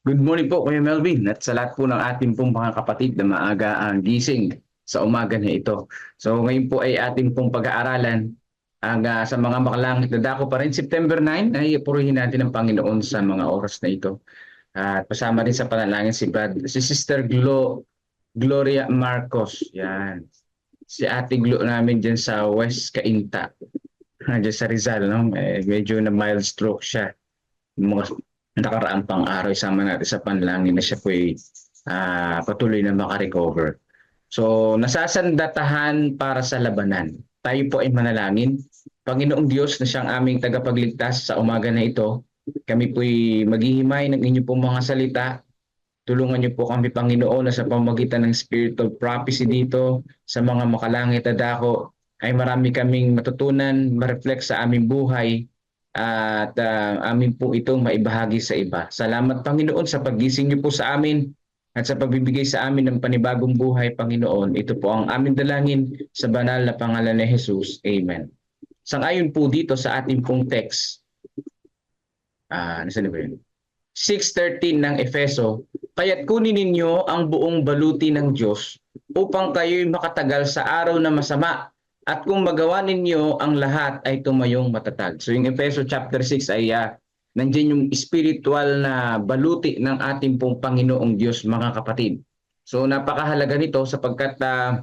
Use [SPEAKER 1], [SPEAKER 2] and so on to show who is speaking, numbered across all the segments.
[SPEAKER 1] Good morning po, Kuya Melvin, at sa lahat po ng ating pong mga kapatid na maaga ang gising sa umaga na ito. So ngayon po ay ating pong pag-aaralan ang ah, sa mga makalangit na dako pa rin. September 9 ay purihin natin ang Panginoon sa mga oras na ito. At kasama rin sa panalangin si Brad, si Sister Glo, Gloria Marcos. Yan. Si Ate Glo namin dyan sa West Cainta. Diyan sa Rizal, no? Eh, medyo na mild stroke siya. Mga nakaraang pang araw, isama natin sa panalangin na siya po ay ah, patuloy na makarecover. So, nasasandatahan para sa labanan. Tayo po ay manalangin. Panginoong Diyos na siyang aming tagapagligtas sa umaga na ito, kami po'y maghihimay ng inyong pong mga salita. Tulungan niyo po kami, Panginoon, na sa pamagitan ng spiritual prophecy dito, sa mga makalangit na dako, ay marami kaming matutunan, ma-reflect sa aming buhay, at ah, amin po itong maibahagi sa iba. Salamat Panginoon sa paggising niyo po sa amin at sa pagbibigay sa amin ng panibagong buhay, Panginoon. Ito po ang aming dalangin sa banal na pangalan ni Jesus. Amen. Sangayon po dito sa ating pong text, ah, ano ba yun? 6.13 ng Efeso, Kaya't kunin ninyo ang buong baluti ng Diyos upang kayo'y makatagal sa araw na masama at kung magawa ninyo ang lahat ay tumayong matatag. So yung Efeso chapter 6 ay uh, nandiyan yung spiritual na baluti ng ating pong Panginoong Diyos mga kapatid. So napakahalaga nito sapagkat uh,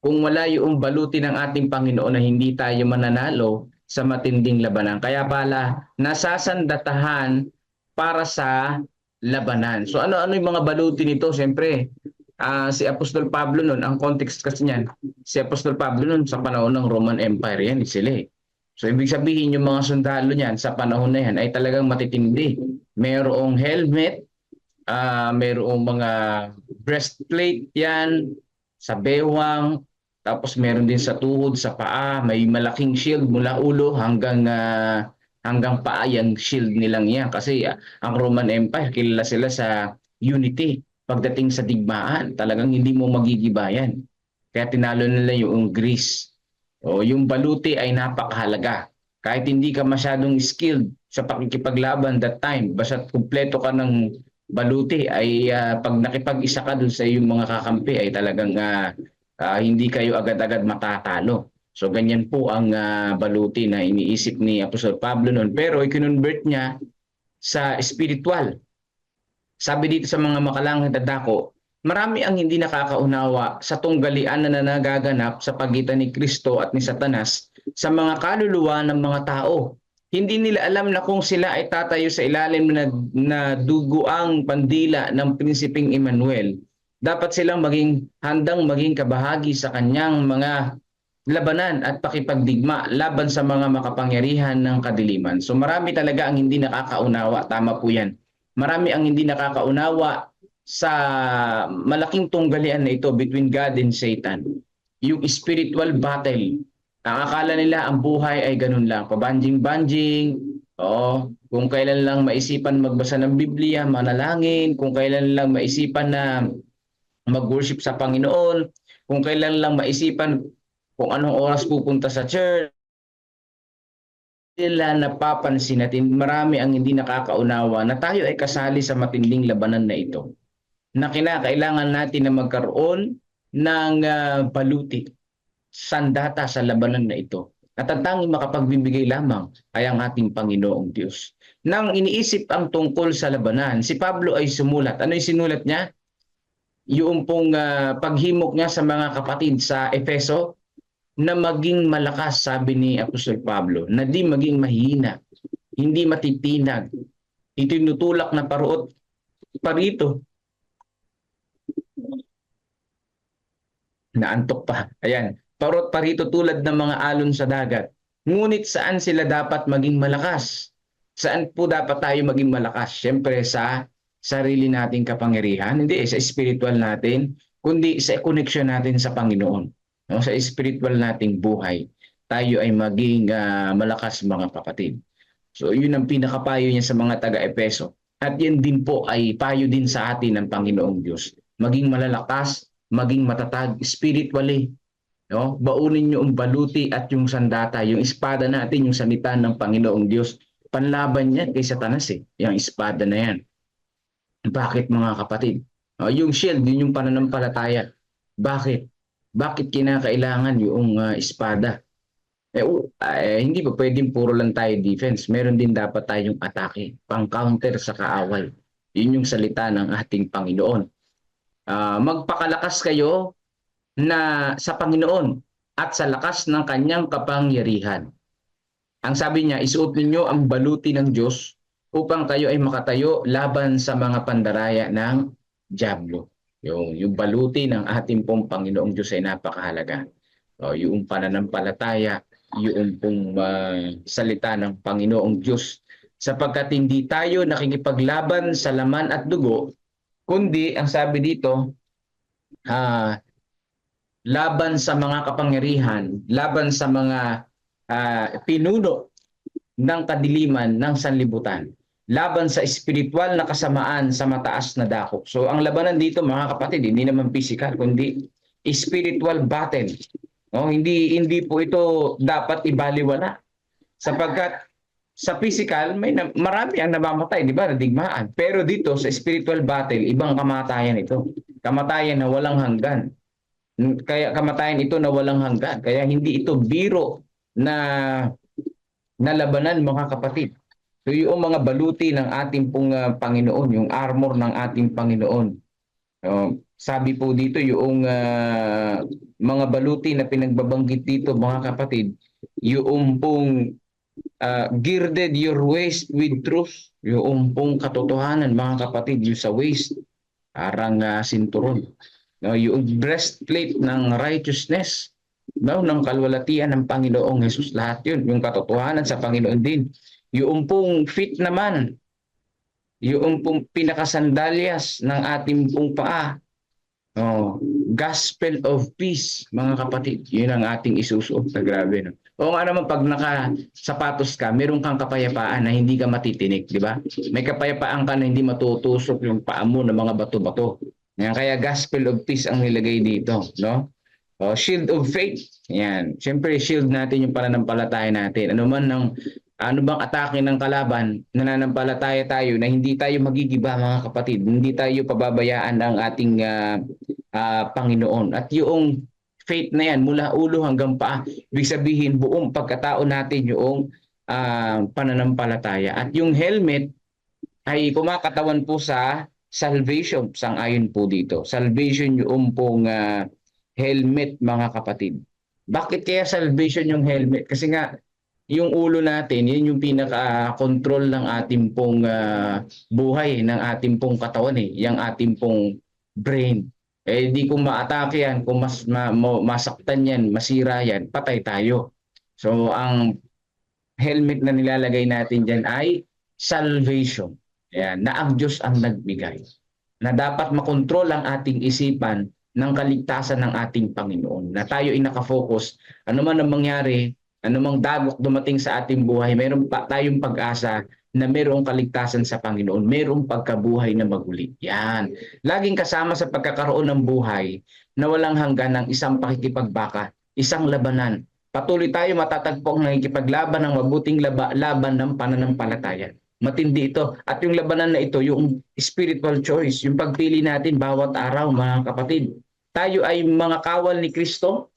[SPEAKER 1] kung wala yung baluti ng ating Panginoon na hindi tayo mananalo sa matinding labanan. Kaya pala nasasandatahan para sa labanan. So ano-ano yung mga baluti nito? Siyempre, ah, si Apostol Pablo noon, ang context kasi niyan, si Apostol Pablo noon sa panahon ng Roman Empire yan, sila eh. So ibig sabihin yung mga sundalo niyan sa panahon na yan ay talagang matitindi. Mayroong helmet, ah mayroong mga breastplate yan, sa bewang, tapos meron din sa tuhod, sa paa, may malaking shield mula ulo hanggang ah, hanggang paa yung shield nilang yan. Kasi ah, ang Roman Empire, kilala sila sa unity pagdating sa digmaan. Talagang hindi mo magigibayan. Kaya tinalo nila yung Greece. O, yung baluti ay napakahalaga. Kahit hindi ka masyadong skilled sa pakikipaglaban that time, basta kumpleto ka ng baluti ay ah, pag nakipag-isa ka dun sa iyong mga kakampi ay talagang ah, ah, hindi kayo agad-agad matatalo. So ganyan po ang ah, baluti na iniisip ni Apostol Pablo noon. Pero i-convert niya sa spiritual. Sabi dito sa mga makalangang dadako, marami ang hindi nakakaunawa sa tunggalian na nagaganap sa pagitan ni Kristo at ni Satanas sa mga kaluluwa ng mga tao. Hindi nila alam na kung sila ay tatayo sa ilalim na, na duguang pandila ng Prinsipeng Emmanuel, dapat silang maging handang maging kabahagi sa kanyang mga labanan at pakipagdigma laban sa mga makapangyarihan ng kadiliman. So marami talaga ang hindi nakakaunawa. Tama po yan. Marami ang hindi nakakaunawa sa malaking tunggalian na ito between God and Satan. Yung spiritual battle. Ang akala nila ang buhay ay ganun lang. Pabanjing-banjing. Oo. Kung kailan lang maisipan magbasa ng Biblia, manalangin. Kung kailan lang maisipan na mag-worship sa Panginoon. Kung kailan lang maisipan kung anong oras pupunta sa church. Nila napapansin natin marami ang hindi nakakaunawa na tayo ay kasali sa matinding labanan na ito. Na kinakailangan natin na magkaroon ng uh, baluti, sandata sa labanan na ito. At ang makapagbibigay lamang ay ang ating Panginoong Diyos. Nang iniisip ang tungkol sa labanan, si Pablo ay sumulat. Ano yung sinulat niya? Yung pong uh, paghimok niya sa mga kapatid sa Efeso, na maging malakas, sabi ni Apostol Pablo, na di maging mahina, hindi matitinag. Itinutulak na paruot parito. Naantok pa. Ayan. Parot parito tulad ng mga alon sa dagat. Ngunit saan sila dapat maging malakas? Saan po dapat tayo maging malakas? Siyempre sa sarili nating kapangyarihan, hindi sa spiritual natin, kundi sa connection natin sa Panginoon no, sa spiritual nating buhay, tayo ay maging uh, malakas mga kapatid. So yun ang pinakapayo niya sa mga taga-Epeso. At yan din po ay payo din sa atin ng Panginoong Diyos. Maging malalakas, maging matatag spiritually. No? Baunin niyo ang baluti at yung sandata, yung espada natin, yung salita ng Panginoong Diyos. Panlaban niya kay Satanas eh, yung espada na yan. Bakit mga kapatid? Ah, yung shield, yun yung pananampalataya. Bakit? Bakit kinakailangan yung ah, espada? Eh, u- eh, hindi pa pwedeng puro lang tayo defense. Meron din dapat tayong atake, pang-counter sa kaaway. Yun yung salita ng ating Panginoon. Ah, magpakalakas kayo na sa Panginoon at sa lakas ng kanyang kapangyarihan. Ang sabi niya, isuot ninyo ang baluti ng Diyos upang kayo ay makatayo laban sa mga pandaraya ng Diablo. Yung, yung baluti ng ating pong Panginoong Diyos ay napakahalaga. O, yung pananampalataya, yung pong ah, salita ng Panginoong Diyos. Sapagkat hindi tayo nakikipaglaban sa laman at dugo, kundi ang sabi dito, ah, laban sa mga kapangyarihan, laban sa mga ah, pinuno ng kadiliman ng sanlibutan, laban sa espiritual na kasamaan sa mataas na dako. So ang labanan dito mga kapatid, hindi naman physical kundi spiritual battle. No, hindi hindi po ito dapat ibaliwala. Sapagkat sa physical may na, marami ang namamatay, di ba? Nadigmaan. Pero dito sa spiritual battle, ibang kamatayan ito. Kamatayan na walang hanggan. Kaya kamatayan ito na walang hanggan. Kaya hindi ito biro na na labanan mga kapatid. So yung mga baluti ng ating pong ah, Panginoon, yung armor ng ating Panginoon. Oh, sabi po dito yung ah, mga baluti na pinagbabanggit dito mga kapatid, yung pong ah, girded your waist with truth, yung pong katotohanan mga kapatid, yung sa waist, parang ah, sinturon. No, yung breastplate ng righteousness, no, ng kalwalatian ng Panginoong Jesus. Lahat yun, yung katotohanan sa Panginoon din. Yung pong feet naman, yung pong pinakasandalyas ng ating pong paa. Oh, gospel of peace, mga kapatid. Yun ang ating isusuot na grabe. No? O nga naman pag naka-sapatos ka, meron kang kapayapaan na hindi ka matitinik, di ba? May kapayapaan ka na hindi matutusok yung paa mo ng mga bato-bato. Yan, kaya gospel of peace ang nilagay dito, no? O, shield of faith. Yan. Siyempre, shield natin yung pananampalataya natin. Ano man ng ano bang atake ng kalaban, nananampalataya tayo na hindi tayo magigiba mga kapatid. Hindi tayo pababayaan ng ating ah, ah, Panginoon. At yung faith na yan mula ulo hanggang paa, ibig sabihin buong pagkatao natin yung ah, pananampalataya. At yung helmet ay kumakatawan po sa salvation, sang-ayon po dito. Salvation yung pong ah, helmet mga kapatid. Bakit kaya salvation yung helmet? Kasi nga yung ulo natin, yun yung pinaka-control ng ating pong ah, buhay, ng ating pong katawan eh, yung ating pong brain. Eh di kung maatake yan, kung mas ma, mo- masaktan yan, masira yan, patay tayo. So ang helmet na nilalagay natin dyan ay salvation. Ayan, na ang Diyos ang nagbigay. Na dapat makontrol ang ating isipan ng kaligtasan ng ating Panginoon. Na tayo ay nakafocus, ano man ang mangyari, anumang dagok dumating sa ating buhay, meron pa tayong pag-asa na mayroong kaligtasan sa Panginoon, mayroong pagkabuhay na maguli. Yan. Laging kasama sa pagkakaroon ng buhay na walang hanggan ng isang pakikipagbaka, isang labanan. Patuloy tayo matatagpo ang nakikipaglaban ng mabuting laba, laban ng pananampalataya. Matindi ito. At yung labanan na ito, yung spiritual choice, yung pagpili natin bawat araw, mga kapatid. Tayo ay mga kawal ni Kristo,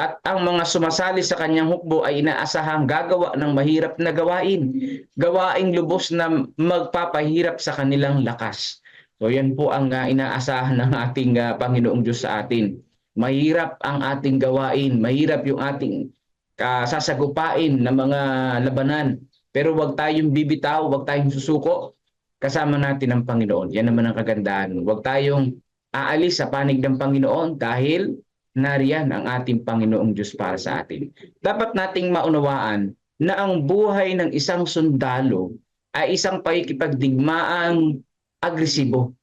[SPEAKER 1] at ang mga sumasali sa kanyang hukbo ay inaasahang gagawa ng mahirap na gawain, gawaing lubos na magpapahirap sa kanilang lakas. So yan po ang ah, inaasahan ng ating ah, Panginoong Diyos sa atin. Mahirap ang ating gawain, mahirap yung ating ah, sasagupain na mga labanan. Pero wag tayong bibitaw, wag tayong susuko. Kasama natin ang Panginoon. Yan naman ang kagandahan. Wag tayong aalis sa panig ng Panginoon dahil nariyan ang ating Panginoong Diyos para sa atin. Dapat nating maunawaan na ang buhay ng isang sundalo ay isang pakikipagdigmaang agresibo.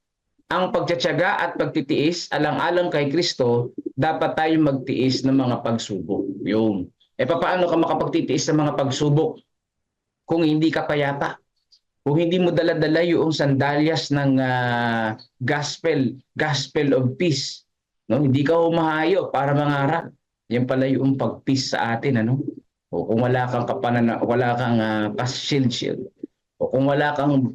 [SPEAKER 1] Ang pagtsatsaga at pagtitiis alang-alang kay Kristo, dapat tayong magtiis ng mga pagsubok. Yung, e paano ka makapagtitiis ng mga pagsubok kung hindi ka payapa? Kung hindi mo dala-dala yung sandalyas ng ah, gospel, gospel of peace, No, hindi ka humahayo para mangarap. Yan pala yung pag-peace sa atin ano. O kung wala kang kapanana, wala kang uh, shield shield. O kung wala kang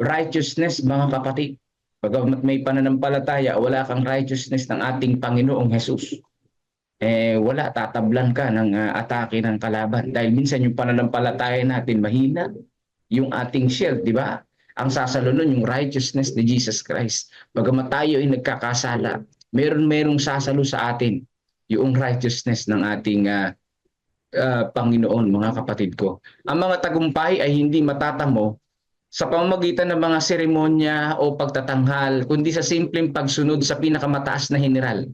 [SPEAKER 1] righteousness, mga kapatid. Pagkat may pananampalataya, wala kang righteousness ng ating Panginoong Jesus. Eh, wala, tatablan ka ng ah, atake ng kalaban. Dahil minsan yung pananampalataya natin mahina, yung ating shield, di ba? Ang sasalo nun, yung righteousness ni Jesus Christ. Bagamat tayo ay nagkakasala, meron merong sasalo sa atin yung righteousness ng ating ah, ah, Panginoon, mga kapatid ko. Ang mga tagumpay ay hindi matatamo sa pamamagitan ng mga seremonya o pagtatanghal, kundi sa simpleng pagsunod sa pinakamataas na general,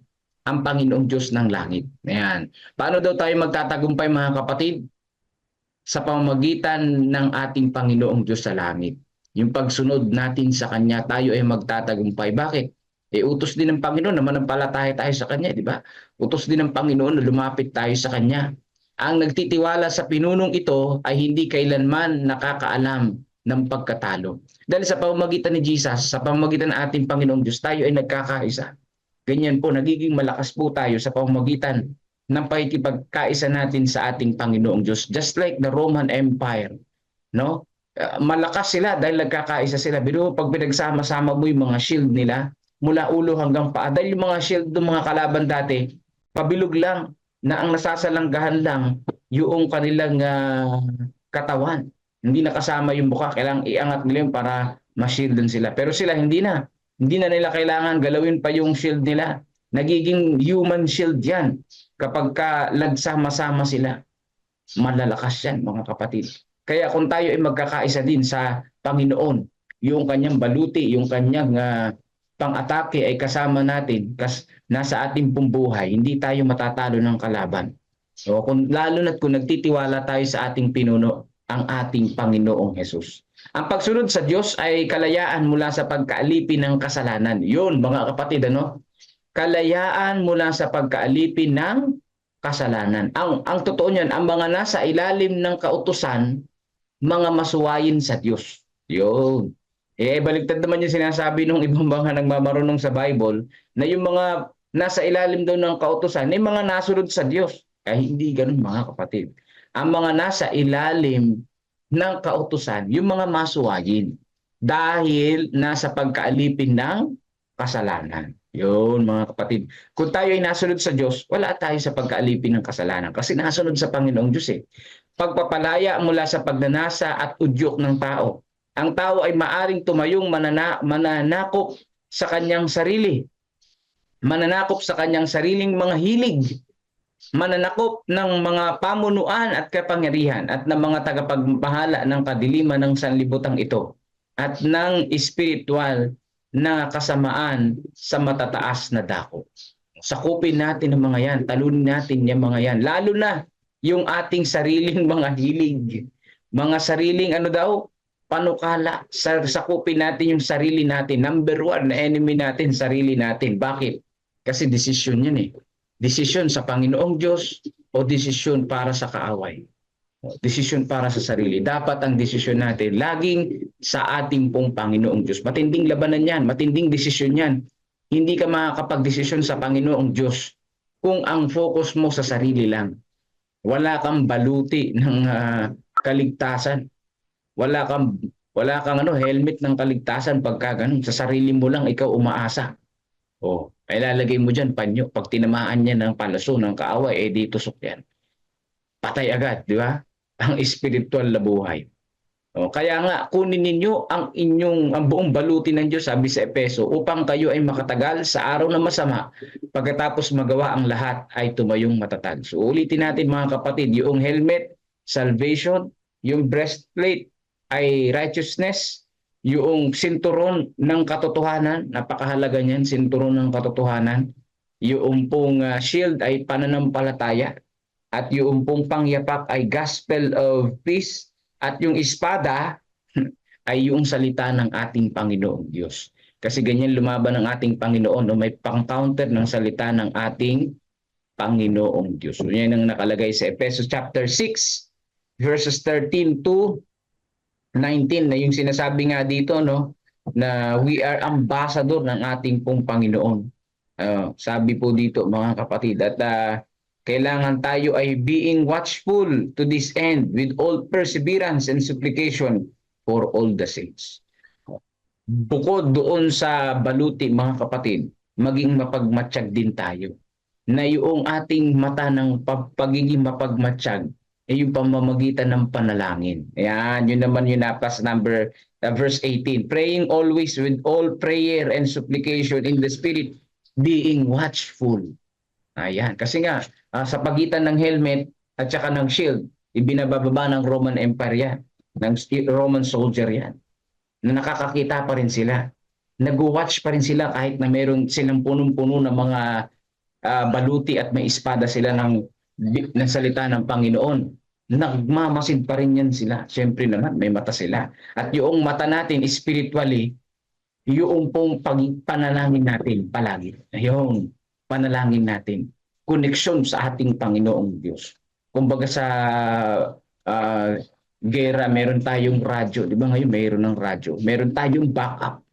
[SPEAKER 1] ang Panginoong Diyos ng langit. Ayan. Paano daw tayo magtatagumpay mga kapatid? Sa pamamagitan ng ating Panginoong Diyos sa langit. Yung pagsunod natin sa Kanya, tayo ay magtatagumpay. Bakit? Eh, utos din ng Panginoon na manampalataya tayo sa Kanya, di ba? Utos din ng Panginoon na lumapit tayo sa Kanya. Ang nagtitiwala sa pinunong ito ay hindi kailanman nakakaalam ng pagkatalo. Dahil sa pamamagitan ni Jesus, sa pamamagitan ng ating Panginoong Diyos, tayo ay nagkakaisa. Ganyan po, nagiging malakas po tayo sa pamamagitan ng pakikipagkaisa natin sa ating Panginoong Diyos. Just like the Roman Empire, no? Uh, malakas sila dahil nagkakaisa sila. Pero pag pinagsama-sama mo yung mga shield nila, mula ulo hanggang paa, dahil yung mga shield ng mga kalaban dati, pabilog lang na ang nasasalanggahan lang yung kanilang ah, katawan. Hindi nakasama yung mukha, kailangang iangat nila yun para ma-shieldan sila. Pero sila hindi na. Hindi na nila kailangan galawin pa yung shield nila. Nagiging human shield yan kapag ka nagsama-sama sila. Malalakas yan mga kapatid. Kaya kung tayo ay magkakaisa din sa Panginoon, yung kanyang baluti, yung kanyang ah, pang-atake ay kasama natin, kas nasa ating pong buhay, hindi tayo matatalo ng kalaban. So kung lalo na't kung nagtitiwala tayo sa ating pinuno, ang ating Panginoong Hesus. Ang pagsunod sa Diyos ay kalayaan mula sa pagkaalipin ng kasalanan. Yun mga kapatid, ano? Kalayaan mula sa pagkaalipin ng kasalanan. Ang ang totoo niyan, ang mga nasa ilalim ng kautusan, mga masuwayin sa Diyos. Yun. Eh, baliktad naman yung sinasabi ng ibang mga nagmamarunong sa Bible na yung mga nasa ilalim daw ng kautusan, ay mga nasunod sa Diyos. Ay hindi ganun mga kapatid. Ang mga nasa ilalim ng kautusan, yung mga masuwayin. Dahil nasa pagkaalipin ng kasalanan. Yun mga kapatid. Kung tayo ay nasunod sa Diyos, wala tayo sa pagkaalipin ng kasalanan. Kasi nasunod sa Panginoong Diyos eh. Pagpapalaya mula sa pagnanasa at udyok ng tao. Ang tao ay maaring tumayong manana, mananakop sa kanyang sarili. Mananakop sa kanyang sariling mga hilig. Mananakop ng mga pamunuan at kapangyarihan at ng mga tagapagpahala ng kadiliman ng sanlibutan ito at ng espiritual na kasamaan sa matataas na dako. Sakupin natin ang mga yan, talunin natin yung mga yan. Lalo na yung ating sariling mga hilig. Mga sariling ano daw, panukala. Sa, sakupin natin yung sarili natin. Number one na enemy natin, sarili natin. Bakit? Kasi desisyon yan eh. Desisyon sa Panginoong Diyos o desisyon para sa kaaway. Desisyon para sa sarili. Dapat ang desisyon natin laging sa ating pong Panginoong Diyos. Matinding labanan yan, matinding desisyon yan. Hindi ka makakapag-desisyon sa Panginoong Diyos kung ang focus mo sa sarili lang. Wala kang baluti ng ah, kaligtasan. Wala kang wala kang ano helmet ng kaligtasan pagka ganun. Sa sarili mo lang ikaw umaasa. Oh, ay lalagay mo diyan panyo. Pag tinamaan niya ng palaso ng kaaway, eh di tusok yan. Patay agad, di ba? Ang spiritual na buhay. O, kaya nga, kunin ninyo ang inyong ang buong baluti ng Diyos, sabi sa Epeso, upang kayo ay makatagal sa araw na masama, pagkatapos magawa ang lahat ay tumayong matatag. So ulitin natin mga kapatid, yung helmet, salvation, yung breastplate ay righteousness, yung sinturon ng katotohanan, napakahalaga niyan, sinturon ng katotohanan, yung pong ah, shield ay pananampalataya, at yung pong pangyapak ay gospel of peace, at yung espada ay yung salita ng ating Panginoong Diyos. Kasi ganyan lumaban ng ating Panginoon o may pang-counter ng salita ng ating Panginoong Diyos. So, yan ang nakalagay sa Ephesians chapter 6 verses 13 to 19 na yung sinasabi nga dito no na we are ambassador ng ating pong Panginoon. Ah, sabi po dito mga kapatid at ah, kailangan tayo ay being watchful to this end with all perseverance and supplication for all the saints. bukod doon sa baluti mga kapatid, maging mapagmatsyag din tayo. Na yung ating mata ng pag- pagiging mapagmatsyag ay yung pamamagitan ng panalangin. Ayan, yun naman yung napas number uh, verse 18. Praying always with all prayer and supplication in the spirit, being watchful. Ayan, kasi nga ah, sa pagitan ng helmet at saka ng shield, ibinababa ng Roman Empire yan, ng Roman soldier yan na nakakakita pa rin sila. Nag-watch pa rin sila kahit na meron silang punong-puno ng mga ah, baluti at may espada sila ng, ng salita ng Panginoon. Nagmamasid pa rin yan sila. Siyempre naman, may mata sila. At yung mata natin, spiritually, yung pong pag panalangin natin palagi. Yung panalangin natin. Koneksyon sa ating Panginoong Diyos. Kumbaga sa ah, gera, meron tayong radyo. Di ba ngayon mayroon ng radyo? Meron tayong backup.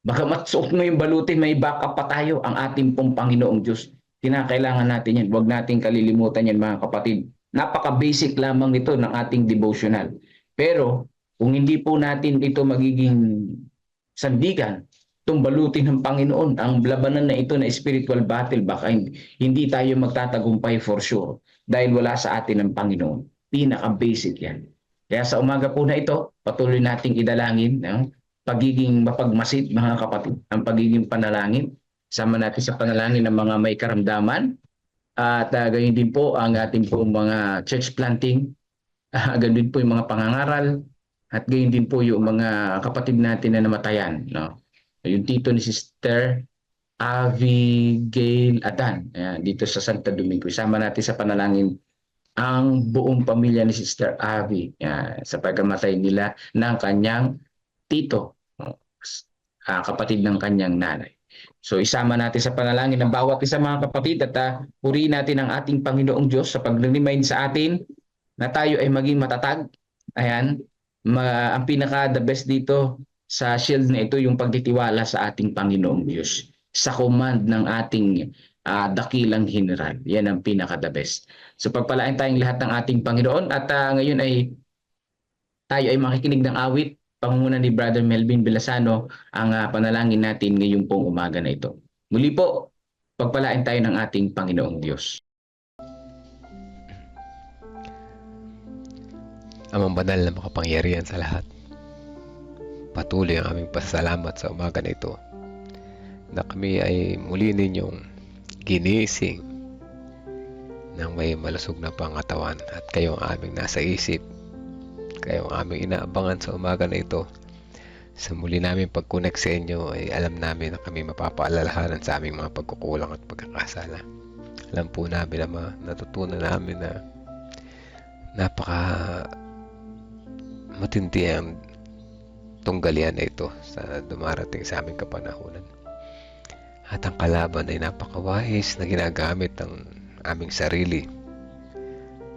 [SPEAKER 1] Baka matsuot mo yung baluti, may backup pa tayo. Ang ating pong Panginoong Diyos. Kinakailangan natin yan. Huwag nating kalilimutan yan mga kapatid. Napaka-basic lamang nito ng ating devotional. Pero kung hindi po natin ito magiging sandigan, itong balutin ng Panginoon, ang labanan na ito na spiritual battle, baka hindi, tayo magtatagumpay for sure dahil wala sa atin ang Panginoon. Pinaka-basic yan. Kaya sa umaga po na ito, patuloy nating idalangin ang pagiging mapagmasid, mga kapatid, ang pagiging panalangin. Sama natin sa panalangin ng mga may karamdaman. At uh, gayon din po ang ating po mga church planting. Uh, gayon din po yung mga pangangaral. At gayon din po yung mga kapatid natin na namatayan. No? Yung tito ni Sister Abigail Adan ayan, dito sa Santo Domingo. Isama natin sa panalangin ang buong pamilya ni Sister Abby uh, sa pagkamatay nila ng kanyang tito, uh, kapatid ng kanyang nanay. So isama natin sa panalangin ng bawat isa mga kapatid at uh, purihin natin ang ating Panginoong Diyos sa pag-remind sa atin na tayo ay maging matatag. Ayan, ma- ang pinaka the best dito sa shield na ito yung pagtitiwala sa ating Panginoong Diyos sa command ng ating uh, dakilang general. Yan ang pinaka the best. So pagpalain tayong lahat ng ating Panginoon at uh, ngayon ay tayo ay makikinig ng awit pangunguna ni Brother Melvin Belasano ang uh, panalangin natin ngayong pong umaga na ito. Muli po, pagpalain tayo ng ating Panginoong Diyos.
[SPEAKER 2] Amang banal na makapangyarihan sa lahat. Patuloy ang aming pasalamat sa umaga na ito na kami ay muli ninyong ginising ng may malusog na pangatawan at kayo ang aming nasa isip. Ang aming inaabangan sa umaga na ito. Sa muli namin pag-connect sa inyo ay alam namin na kami mapapaalalahanan sa aming mga pagkukulang at pagkakasala. Alam po namin na natutunan namin na napaka matindi ang tunggalian na ito sa dumarating sa aming kapanahunan. At ang kalaban ay napakawais na ginagamit ng aming sarili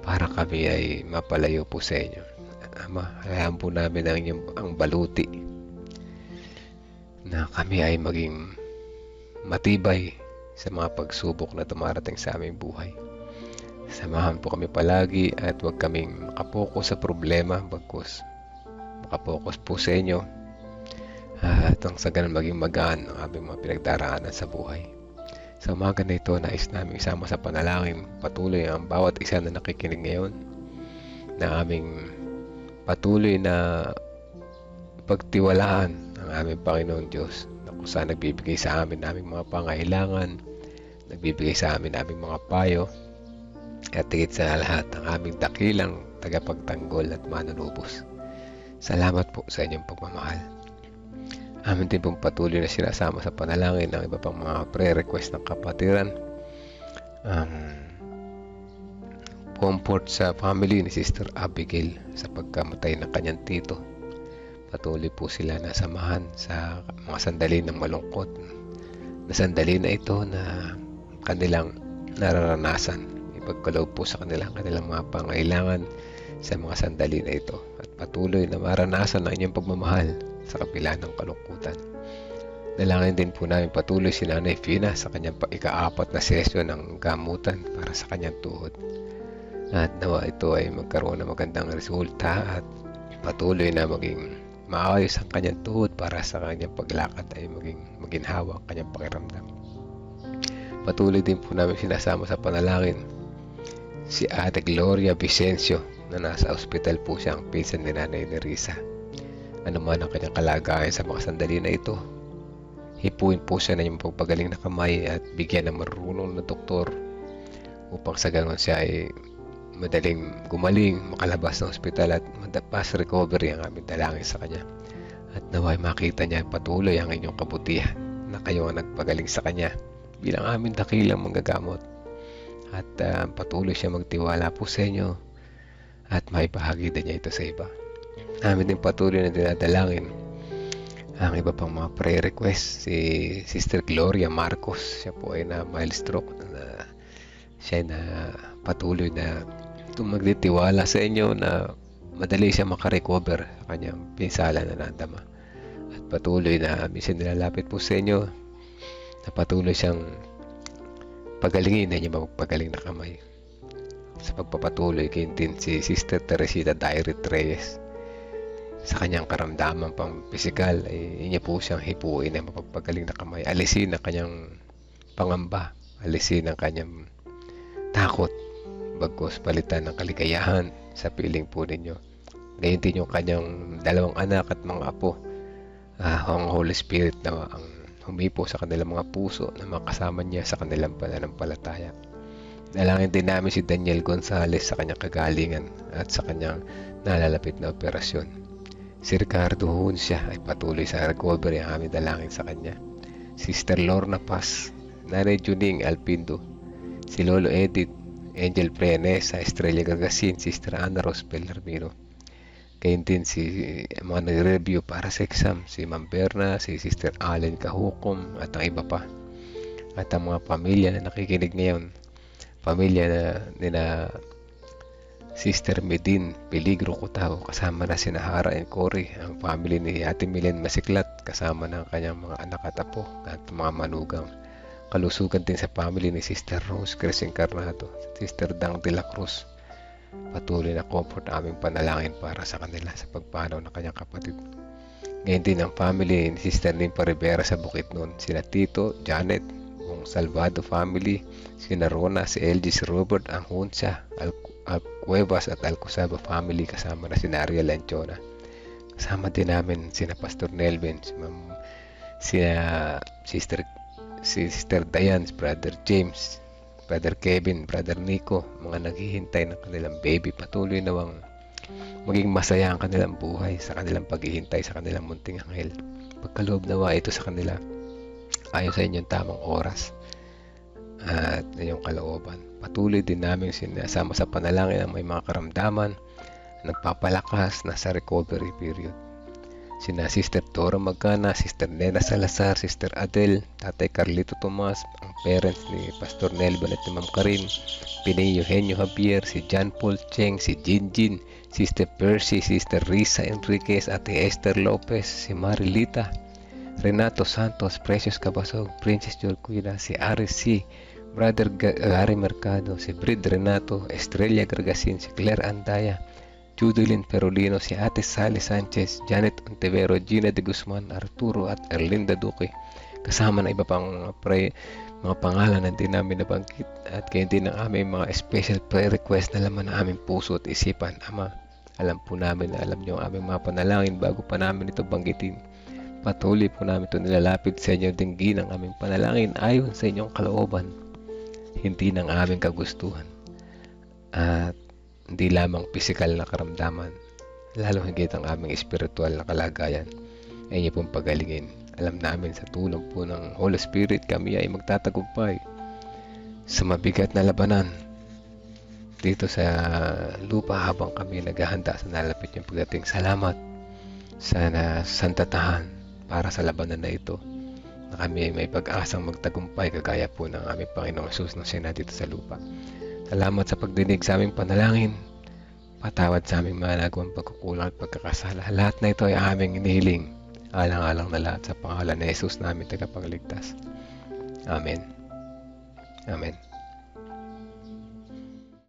[SPEAKER 2] para kami ay mapalayo po sa inyo. Ama, hayaan po namin ang, inyong, ang baluti na kami ay maging matibay sa mga pagsubok na tumarating sa aming buhay. Samahan po kami palagi at huwag kaming makapokus sa problema bagkus makapokus po sa inyo at ang sa ganun maging magaan ang aming mga pinagdaraanan sa buhay. Sa umaga na ito, nais namin isama sa panalangin patuloy ang bawat isa na nakikinig ngayon na aming patuloy na pagtiwalaan ang aming Panginoong Diyos na kung saan nagbibigay sa amin aming mga pangailangan, nagbibigay sa amin aming mga payo, at higit sa lahat ang aming dakilang tagapagtanggol at manunubos. Salamat po sa inyong pagmamahal. Amin din pong patuloy na sinasama sa panalangin ng iba pang mga prayer request ng kapatiran. Um, comfort sa family ni Sister Abigail sa pagkamatay ng kanyang tito. Patuloy po sila na samahan sa mga sandali ng malungkot. Na sandali na ito na kanilang nararanasan. Ipagkaloob po sa kanilang kanilang mga pangailangan sa mga sandali na ito at patuloy na maranasan ang inyong pagmamahal sa kapila ng kalungkutan. Dalangin din po namin patuloy si Nanay Fina sa kanyang ika-apat na sesyon ng gamutan para sa kanyang tuhod. At nawa ito ay magkaroon ng magandang resulta at patuloy na maging maayos ang kanyang tuhod para sa kanyang paglakad ay maging maginhawa ang kanyang pakiramdam. Patuloy din po namin sinasama sa panalangin si Ate Gloria Vicencio na nasa ospital po siya ang pinsan ni Nanay Nerissa. Ano man ang kanyang kalagayan sa mga sandali na ito, hipuin po siya na yung pagpagaling na kamay at bigyan ng marunong na doktor upang sa ganon siya ay madaling gumaling, makalabas ng ospital at madapas recovery ang aming dalangin sa kanya. At naway makita niya patuloy ang inyong kabutihan na kayo ang nagpagaling sa kanya bilang aming dakilang manggagamot. At ah, patuloy siya magtiwala po sa inyo at may bahagi din niya ito sa iba. Namin din patuloy na dinadalangin ang iba pang mga prayer request si Sister Gloria Marcos siya po ay na mild stroke na siya na patuloy na magtitiwala sa inyo na madali siya makarecover sa kanyang pinsala na nadama. At patuloy na minsan nilalapit po sa inyo na patuloy siyang pagalingin na niya magpagaling na kamay. Sa pagpapatuloy kay din si Sister Teresita Dairit Reyes sa kanyang karamdaman pang pisikal ay niya po siyang hipuin na mapagpagaling na kamay. Alisin ang kanyang pangamba. Alisin ang kanyang takot bagkos palitan ng kaligayahan sa piling po ninyo. Gayon din yung kanyang dalawang anak at mga apo. Ah, ang Holy Spirit na ang humipo sa kanilang mga puso na makasama niya sa kanilang pananampalataya. Dalangin din namin si Daniel Gonzales sa kanyang kagalingan at sa kanyang nalalapit na operasyon. Si Ricardo Hunsya ay patuloy sa recovery ang aming dalangin sa kanya. Sister Lorna Paz, Nanay Juning Alpindo, si Lolo Edith, Angel Prenes Estrella Gagasin, Sister Ana Ros Bellarmino. Kayun din si mga nag-review para sa exam, si Ma'am Berna, si Sister Allen Kahukom at ang iba pa. At ang mga pamilya na nakikinig ngayon, pamilya na nina Sister Medin Peligro Kutao kasama na si Nahara and Cory ang family ni Ate Milen Masiklat kasama ng kanyang mga anak at apo at mga manugang kalusugan din sa family ni Sister Rose. Cres Encarnato Sister Dang de la Cruz. Patuloy na comfort aming panalangin para sa kanila sa pagpanaw ng kanyang kapatid. Ngayon din ang family ni Sister Nimpa Rivera sa Bukidnon sina Tito, Janet, buong Salvado family sina Rona, si LG, Robert, ang Hunsa, Al, Al Cuevas at Alcosaba family kasama na si Naria Lanchona. Kasama din namin sina Pastor Nelvin, si Ma'am, sina Sister si Sister Diane, Brother James, Brother Kevin, Brother Nico, mga naghihintay ng kanilang baby. Patuloy nawang maging masaya ang kanilang buhay sa kanilang paghihintay sa kanilang munting anghel. Pagkaloob nawa ito sa kanila ayon sa inyong tamang oras at inyong kalooban. Patuloy din namin sinasama sa panalangin ang may mga karamdaman nagpapalakas na sa recovery period. Sina Sister Dora Magana, Sister Nena Salazar, Sister Adel, Tatay Carlito Tomas, ang parents ni Pastor Nelvin at ni Ma'am Karin, Pinay Eugenio Javier, si John Paul Cheng, si Jinjin, Sister Percy, Sister Risa Enriquez, Ate Esther Lopez, si Marilita, Renato Santos, Precious Cabasog, Princess Jolcuida, si Aris C, Brother Ga- Gary Mercado, si Brid Renato, Estrella Gargasin, si Claire Andaya, Judilyn Perolino, si Ate Sally Sanchez, Janet Ontevero, Gina de Guzman, Arturo at Erlinda Duque. Kasama na iba pang mga, pray, mga pangalan na din namin nabanggit at kaya din ang aming mga special prayer request na laman ng aming puso at isipan. Ama, alam po namin na alam niyo ang aming mga panalangin bago pa namin ito banggitin. Patuloy po namin ito nilalapit sa inyo dinggin ang aming panalangin ayon sa inyong kalooban, hindi ng aming kagustuhan. At hindi lamang pisikal na karamdaman, lalo higit ang aming espiritual na kalagayan ay inyo pong pagalingin. Alam namin sa tulong po ng Holy Spirit kami ay magtatagumpay sa mabigat na labanan dito sa lupa habang kami naghahanda sa nalapit yung pagdating. Salamat sa nasantatahan para sa labanan na ito na kami ay may pag-asang magtagumpay kagaya po ng aming Panginoong Jesus na sina dito sa lupa. Salamat sa pagdinig sa aming panalangin. Patawad sa aming mga nagawang pagkukulang at pagkakasala. Lahat na ito ay aming inihiling. Alang-alang na lahat sa pangalan ni Jesus namin tagapagligtas. Amen. Amen.